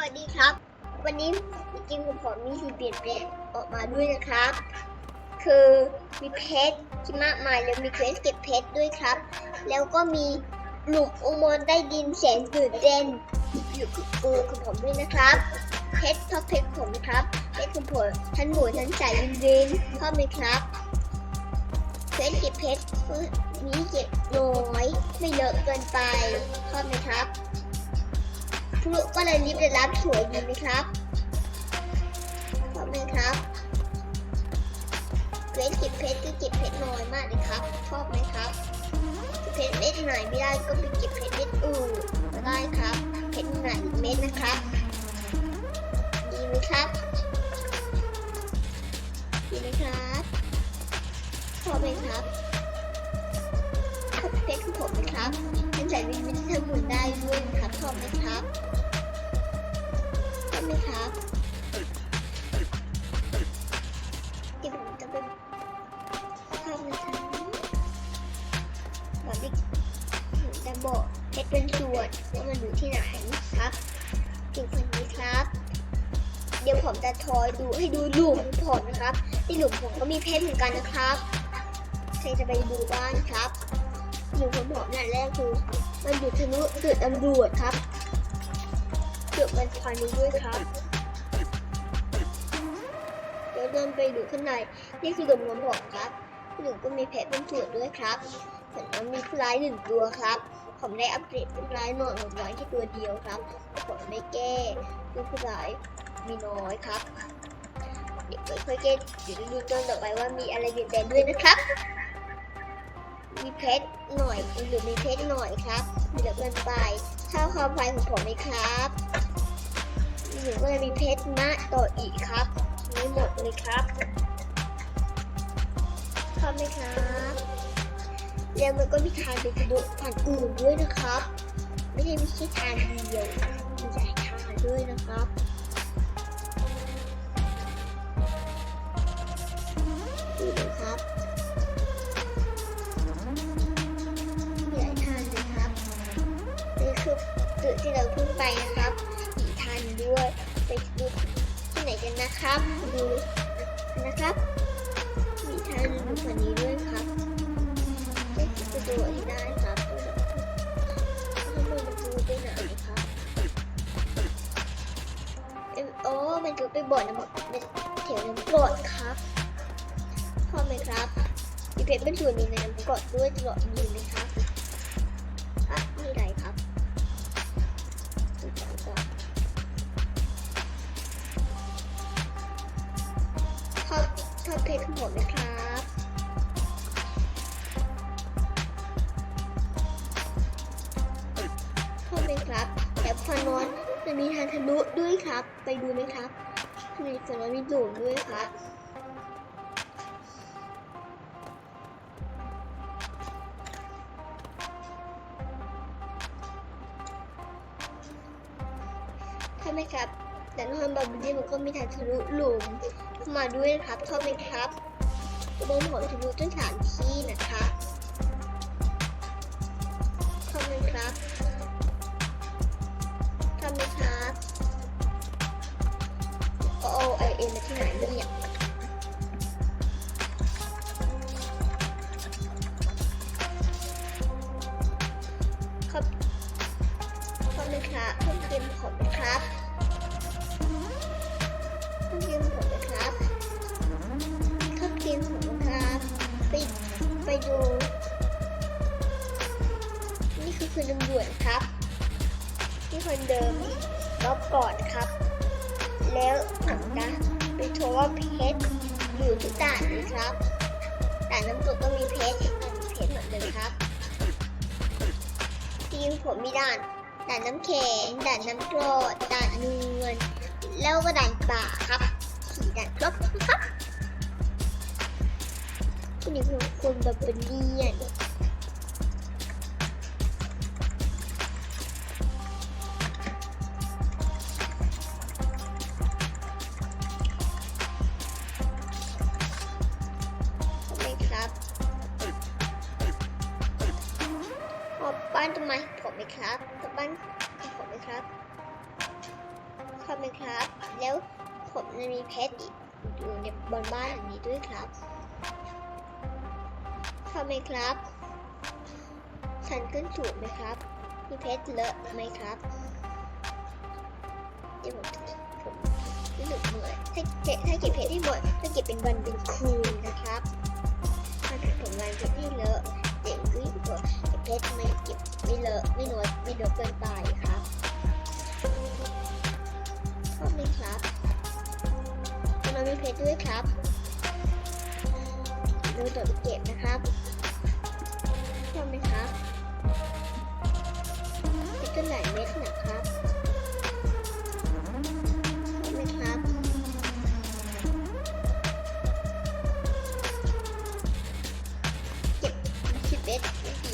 วัสดีครับ วันนี้จริงผมมีสิ่งเปลี่ยนแปลงออกมาด้วยนะครับ คือมีเพชรที่มากมายแล้วมีเควสเก็บเพชรด้วยครับ แล้วก็มีหลุมอุโมงค์ใต้ดินแสนตื่นเต้นอยู่กับกูของผมด้วยนะครับเพชรท็อปเพชรผมครับเพชรของผมทั้นหมูทั้นสายวินวินชอไหมครับเควสเก็บเพชรมีเก็บน้อยไม่เยอะเกินไปชอไหมครับ พลุก็เลยรีบได้รับสวยดีไหมครับชอบไหมครับเควสเก็บเพชรก็เก็บเพชรน้อยมากเลยครับ ชอบไหมครับเก็บเพชรเม็ดไหนไม่ได้ก็ไปเก็บเพชรเม็ดอื่นก็ได้ครับ เพชรไหนเม็ดนะครับ ดีไหมครับดีไหมครับชอบไหมครับชอบเพชรของผมไหมครับเป็นสายวินวินที่ทำหมุนได้ด้วย ผมจะทอยดูให้ดูหลุมผมนะครับที่หลุมผมก็มีเพชรเหมือนกันนะครับใครจะไปดูบ้างครับหลุมผมผมนั่นแรกคือมันอยู่ทะลุตึกตำรวจครับตึกมันพันนี้ด้วยครับเดี๋ยวเดินไปดูข้างในนี่คือหลุมของผมครับหลุมก็มีเพชรเป็นส่วนด้วยครับเห็นว่ามีผู้ร้ายหนึ่งตัวครับ ผมได้อัปเดตผู้ร้ายหน่อยหนึ่งร้อยที่ตัวเดียวครับผมไม่แก้คือผู้ร้าย มีน้อยครับเดี๋ยวค่อยๆเก็ตเดี๋ยวดูตอนต่อไปว่ามีอะไรเปลี่ยนแปลงด้วยนะครับ มีเพชรหน่อยหรือมีเพชรหน่อยครับมีเหลือเกินไปถ้าความไฟของผมไหมครับหรือว่ามีเพชรมากต่ออีกครับไม่หมดเลยครับชอบไหมครับแล้วมันก็มีทางไปทะลุผ่านอื่นด้วยนะครับ ไม่ใช่มีแค่ทางเดียวมีหลายทางด้วยนะครับ จที่เราเพิ่งไปนะครับอีกทางด้วยไปดูที่ไหนกันนะครับดูนะครับมีทางอยู่ฝั่งนี้ด้วยครับไม่จะดูที่ได้ครับแล้วมันดูไปไหนครับเอ็มโอ้มันจะไปบ่อน้ำเป็นแถวน้ำกรดครับพอไหมครับมีเพชรเป็นส่วนหนึ่งในน้ำกรดด้วยตลอดดีไหมครับ ด้วยครับ ไปดูไหมครับมีฟานอนมีหลุมด้วยครับใช่ไหมครับ แต่นอนบาร์บี้มันก็มีทางทะลุหลุมมาด้วยนะครับชอบไหมครับอุโมงค์ของทะลุทั้งสามที่นะคะชอบไหมครับชอบไหมครับ โอ้ไอเอ็นมาที่ไหนเนี่ยครับชอบไหมครับเพิ่มเติมผมนะครับเพิ่มเติมผมนะครับเพิ่มเติมผมนะครับไปไปดู นี่คือคุณตำรวจครับที่คนเดิมรอบก่อนครับ แล้วผมนะไปโทรว่าเพชรอยู่ที่ด่านนี้ครับด่านน้ำตกก็มีเพชรด่านมีเพชรเหมือนเดิมครับ ทีมผมมีด่านด่านน้ำแข็งด่านน้ำกรดด่านเนือนแล้วก็ด่านป่าครับสี่ด่านครบครับคุณนี่คือคนแบบเป็นเนียน บ้านทำไมผมไหมครับกลับบ้านกับผมไหมครับเข้าไหมครับ แล้วผมจะมีเพชรอีกอยู่ในบนบ้านหลังนี้ด้วยครับเข้าไหมครับ ฉันขึ้นถูกไหมครับ มีเพชรเลอะไหมครับเดี๋ยวผมผมรู้สึกเหนื่อยถ้าเก็บถ้าเก็บเพชรที่หมดถ้าเก็บเป็นวันเป็นคืนนะครับถ้าเกิดผมวันเพชรที่เลอะ เก็บเพชรไม่เก็บไม่เลอะไม่น้อยไม่เลอะเกินไปครับชอบไหมครับเรามีเพชรด้วยครับดูตัวไปเก็บนะครับชอบไหมครับเพชรก็หลายเม็ดนะครับชอบไหมครับเก็บคิดเบ็ด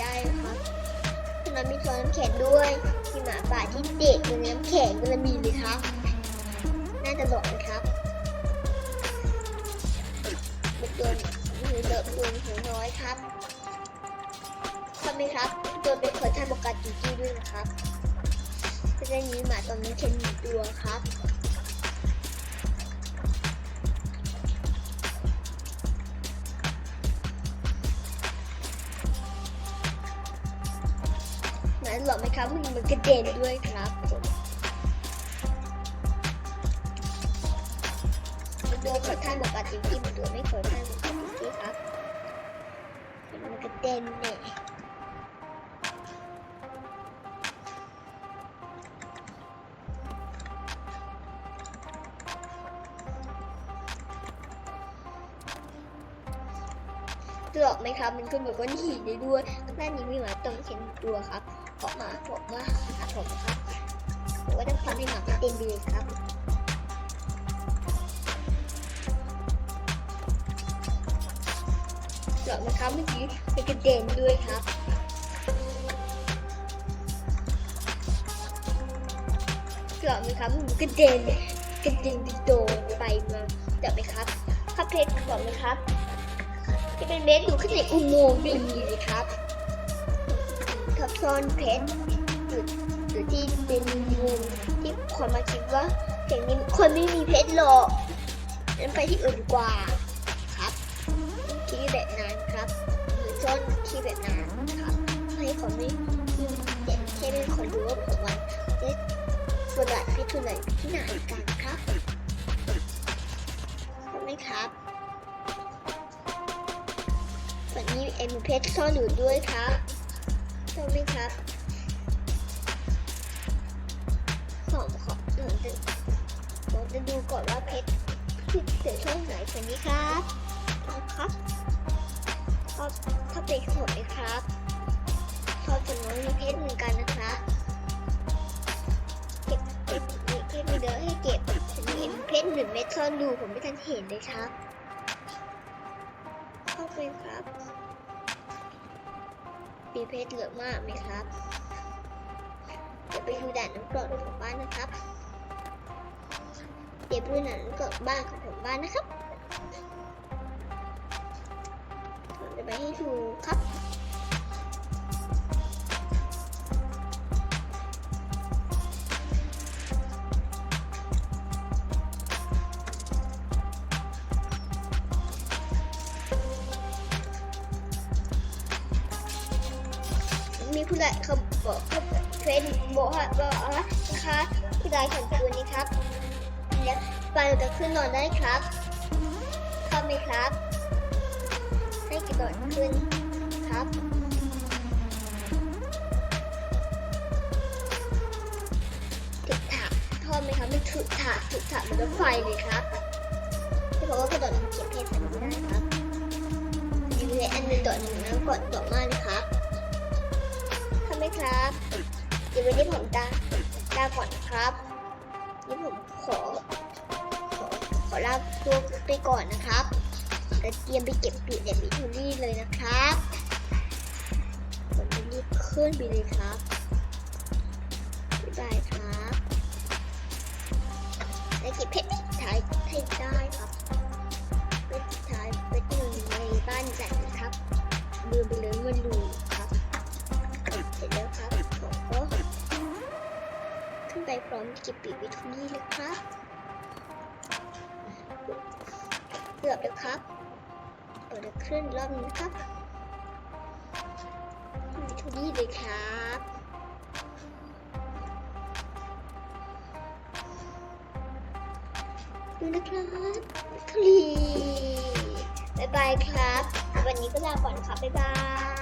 ได้นะครับคุณน้ำมีช้อนน้ำแข็งด้วยมีหมาป่าที่เด็กอยู่ในน้ำแข็งก็เลยมีเลยครับ น่าจะบอกนะครับเป็นตัวมือเลิกตัวหัวน้อยครับทำไหมครับตัวเป็นคนท่านบอกกาจูจี้ด้วยนะครับจะได้มีหมาตอนนี้เคนหนึ่งตัวครับ หนหลอกไหมครับมันมันกระเด็นด้วยครับผมมันตัวขอท่านบอกกับจริงๆมันตัวไม่ขอท่านบอกกับจริงๆครับมันกระเด็นเนี่ยหลอกไหมครับ มันขึ้นแบบว่าหีได้ด้วยด้านนี้มีหมาตรงเข็นตัวครับ ออกมาบอกว่าหาผมครับผมว่าต้องทำให้หมาเต็มไปเลยครับเจาะนะครับเมื่อกี้เป็นกระเด็นด้วยครับเจาะไหมครับกระเด็นกระเด็นไปโดนไปมาเจาะไหมครับคัพเพชรเจาะไหมครับที่เป็นเบสอยู่ข้างในอุโมงค์ไม่มีเลยครับ ทับซ้อนเพชรอยู่อยู่ที่เป็นมุมที่คนมาคิดว่าแถวนี้คนไม่มีเพชรหรอกงั้นไปที่อื่นกว่าครับคิดแบบนั้นครับหรือซ่อนที่แบบนั้นครับให้คนไม่เด็กแค่เป็นคนรู้ว่าผมวันเด็กส่วนใหญ่เพชรส่วนใหญ่ที่ไหนกันครับใช่ไหมครับวันนี้เอ็มเพชรซ่อนอยู่ด้วยครับ ใช่ไหมครับขอขอผมจะผมจะดูก่อนว่าเพชรเกิดช่องไหนคนนี้ครับครับชอบชอบเพชรสวยครับชอบจำนวนเพชรเหมือนกันนะคะเก็บเก็บมีเพชรมีเยอะให้เก็บฉันเห็นเพชรหนึ่งเม็ดซ่อนดูผมไม่ทันเห็นเลยครับเข้าไปครับ มีเพชรเยอะมากไหมครับ เดี๋ยวไปดูด่านน้ำกรดของบ้านนะครับ เดี๋ยวไปดูด่านน้ำกรดบ้านของผมบ้านนะครับผมจะไปให้ดูครับ มีผู้ใดเขาบอกเขาเฟซบอกว่าบอกว่านะคะผู้ใดของตัวนี้ครับแล้วปลาจะขึ้นนอนได้ครับเข้าไหมครับ ให้กระโดดขึ้นครับถึกถากชอไหมครับไม่ถึกถากถึกถากเหมันรถไฟเลยครับที่บอกว่ากระโดดลงเก็บเพชรแบบนี้ได้ครับมีเพชรอันนึงตัวหนึ่งแล้วกดตัวมากเลยครับ ครับเดี๋ยววันนี้ผมตาลาก่อนครับนี่ผมขอ ขอขอลาตัวไปก่อนนะครับแล้วเตรียมไปเก็บปีกเด็บิทูรี่เลยนะครับผมจะรีบขึ้นไปเลยครับบ๊ายบายครับและเก็บเพชรท้ายให้ได้ครับเพชรท้ายเพชรหนึ่งในบ้านจัดนะครับลืมไปเลยว่าดู พร้อมเก็บปีกไว้ทุกนี่เลยครับเกือบแล้วครับ เปิดเครื่องรอบนี้นะครับว้ทุกนี่เลยครับดูนะครับคลีบายบายครับ วันนี้ก็ลาก่อนครับ บ๊ายบาย